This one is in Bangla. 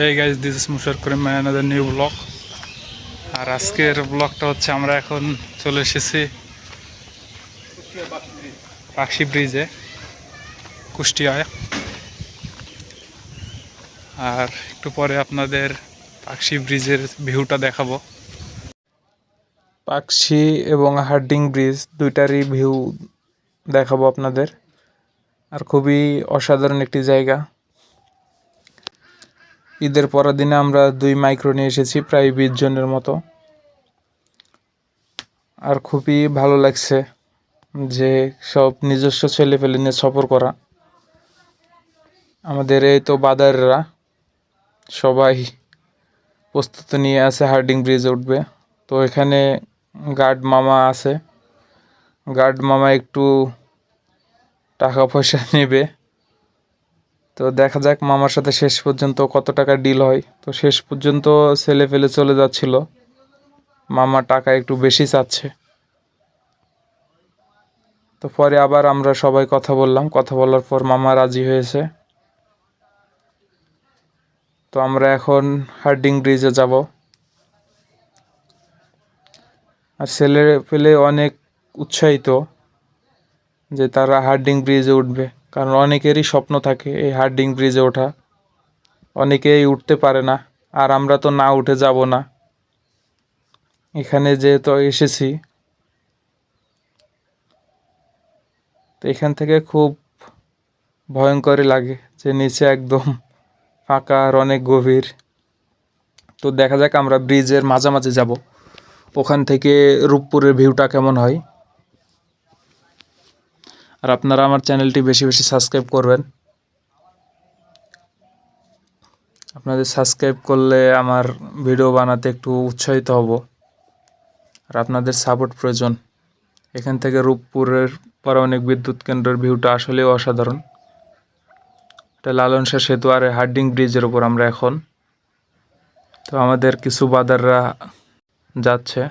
এই গাইজ দিস ইস মুশার করে ম্যানাদার নিউ ব্লগ আর আজকের ব্লগটা হচ্ছে আমরা এখন চলে এসেছি পাকশি ব্রিজে কুষ্টিয়ায়। আর একটু পরে আপনাদের পাকশি ব্রিজের ভিউটা দেখাবো। পাকশি এবং হার্ডিং ব্রিজ দুইটারই ভিউ দেখাবো আপনাদের। আর খুবই অসাধারণ একটি জায়গা। ঈদের পরের দিনে আমরা দুই মাইক্রো নিয়ে এসেছি, প্রায় বিশ জনের মতো। আর খুবই ভালো লাগছে যে সব নিজস্ব ছেলে ফেলে নিয়ে সফর করা। আমাদের এই তো বাদাররা সবাই প্রস্তুতি নিয়ে আছে, হার্ডিং ব্রিজ উঠবে। তো এখানে গার্ড মামা আছে। গার্ড মামা একটু টাকা পয়সা নেবে। তো দেখা যাক মামার সাথে শেষ পর্যন্ত কত টাকা ডিল হয়। তো শেষ পর্যন্ত ছেলে ফেলে চলে যাচ্ছিল। মামা টাকা একটু বেশি চাচ্ছে। তো পরে আবার আমরা সবাই কথা বললাম। কথা বলার পর মামা রাজি হয়েছে। তো আমরা এখন হার্ডিং ব্রিজে যাব। আর ছেলে পেলে অনেক উৎসাহিত যে তারা হার্ডিং ব্রিজে উঠবে। কারণ অনেকেরই স্বপ্ন থাকে এই হার্ডিং ব্রিজে ওঠা। অনেকেই উঠতে পারে না, আর আমরা তো না উঠে যাব না। এখানে যেহেতু এসেছি, তো এখান থেকে খুব ভয়ঙ্করই লাগে যে নিচে একদম ফাঁকা আর অনেক গভীর। তো দেখা যাক আমরা ব্রিজের মাঝামাঝি যাব। ওখান থেকে রূপপুরের ভিউটা কেমন হয়। আর আপনারা আমার চ্যানেলটি বেশি বেশি সাবস্ক্রাইব করবেন। আপনাদের সাবস্ক্রাইব করলে আমার ভিডিও বানাতে একটু উৎসাহিত হব। আর আপনাদের সাপোর্ট প্রয়োজন। এখান থেকে রূপপুরের পারমাণিক বিদ্যুৎ কেন্দ্রের ভিউটা আসলেও অসাধারণ। এটা লালন শাহ সেতু আর হার্ডিং ব্রিজের উপর আমরা এখন। তো আমাদের কিছু বাদাররা যাচ্ছে।